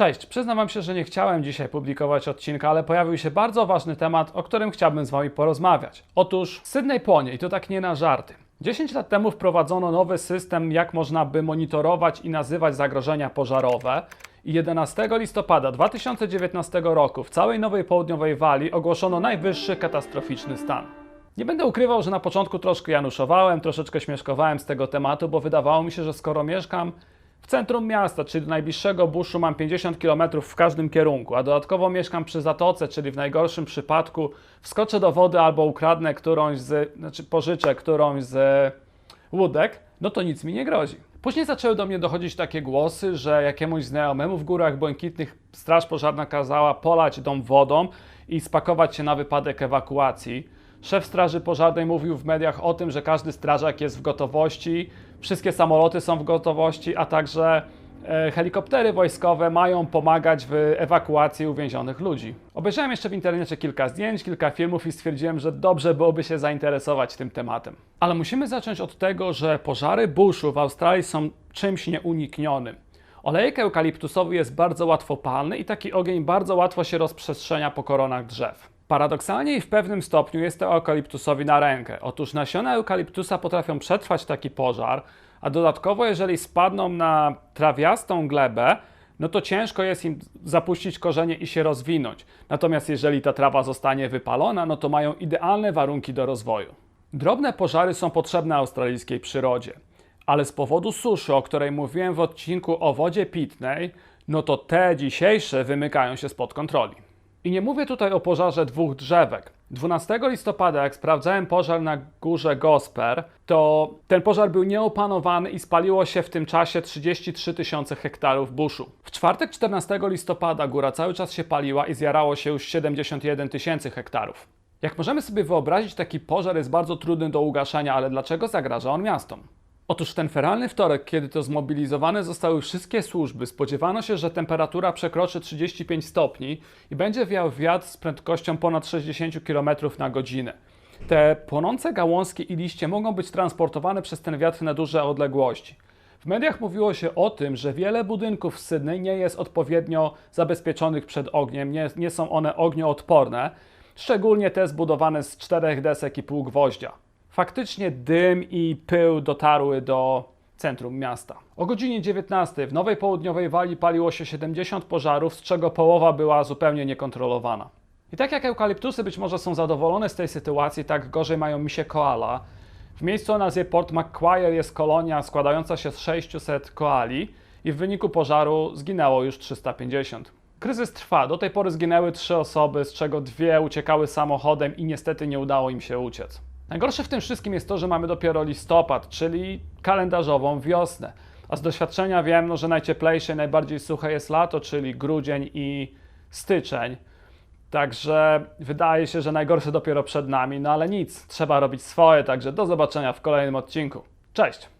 Cześć, przyznam się, że nie chciałem dzisiaj publikować odcinka, ale pojawił się bardzo ważny temat, o którym chciałbym z Wami porozmawiać. Otóż Sydney płonie i to tak nie na żarty. 10 lat temu wprowadzono nowy system, jak można by monitorować i nazywać zagrożenia pożarowe. I 11 listopada 2019 roku w całej Nowej Południowej Walii ogłoszono najwyższy katastroficzny stan. Nie będę ukrywał, że na początku troszkę januszowałem, troszeczkę śmieszkowałem z tego tematu, bo wydawało mi się, że skoro mieszkam w centrum miasta, czyli do najbliższego buszu mam 50 km w każdym kierunku, a dodatkowo mieszkam przy zatoce, czyli w najgorszym przypadku wskoczę do wody albo ukradnę którąś z, znaczy pożyczę którąś z łódek, no to nic mi nie grozi. Później zaczęły do mnie dochodzić takie głosy, że jakiemuś znajomemu w górach błękitnych straż pożarna kazała polać dom wodą i spakować się na wypadek ewakuacji. Szef Straży Pożarnej mówił w mediach o tym, że każdy strażak jest w gotowości, wszystkie samoloty są w gotowości, a także e, helikoptery wojskowe mają pomagać w ewakuacji uwięzionych ludzi. Obejrzałem jeszcze w internecie kilka zdjęć, kilka filmów i stwierdziłem, że dobrze byłoby się zainteresować tym tematem. Ale musimy zacząć od tego, że pożary buszu w Australii są czymś nieuniknionym. Olejek eukaliptusowy jest bardzo łatwopalny i taki ogień bardzo łatwo się rozprzestrzenia po koronach drzew. Paradoksalnie i w pewnym stopniu jest to eukaliptusowi na rękę. Otóż nasiona eukaliptusa potrafią przetrwać taki pożar, a dodatkowo jeżeli spadną na trawiastą glebę, no to ciężko jest im zapuścić korzenie i się rozwinąć. Natomiast jeżeli ta trawa zostanie wypalona, no to mają idealne warunki do rozwoju. Drobne pożary są potrzebne australijskiej przyrodzie, ale z powodu suszy, o której mówiłem w odcinku o wodzie pitnej, no to te dzisiejsze wymykają się spod kontroli. I nie mówię tutaj o pożarze dwóch drzewek. 12 listopada, jak sprawdzałem pożar na górze Gosper, to ten pożar był nieopanowany i spaliło się w tym czasie 33 tysiące hektarów buszu. W czwartek 14 listopada góra cały czas się paliła i zjarało się już 71 tysięcy hektarów. Jak możemy sobie wyobrazić, taki pożar jest bardzo trudny do ugaszenia, ale dlaczego zagraża on miastom? Otóż w ten feralny wtorek, kiedy to zmobilizowane zostały wszystkie służby, spodziewano się, że temperatura przekroczy 35 stopni i będzie wiał wiatr z prędkością ponad 60 km na godzinę. Te płonące gałązki i liście mogą być transportowane przez ten wiatr na duże odległości. W mediach mówiło się o tym, że wiele budynków w Sydney nie jest odpowiednio zabezpieczonych przed ogniem, nie, nie są one ognioodporne, szczególnie te zbudowane z czterech desek i pół gwoździa faktycznie dym i pył dotarły do centrum miasta. O godzinie 19 w Nowej Południowej Walii paliło się 70 pożarów, z czego połowa była zupełnie niekontrolowana. I tak jak eukaliptusy być może są zadowolone z tej sytuacji, tak gorzej mają misie koala. W miejscu o nazwie Port Macquarie jest kolonia składająca się z 600 koali i w wyniku pożaru zginęło już 350. Kryzys trwa. Do tej pory zginęły trzy osoby, z czego dwie uciekały samochodem i niestety nie udało im się uciec. Najgorsze w tym wszystkim jest to, że mamy dopiero listopad, czyli kalendarzową wiosnę. A z doświadczenia wiem, no, że najcieplejsze najbardziej suche jest lato, czyli grudzień i styczeń. Także wydaje się, że najgorsze dopiero przed nami, no ale nic, trzeba robić swoje, także do zobaczenia w kolejnym odcinku. Cześć!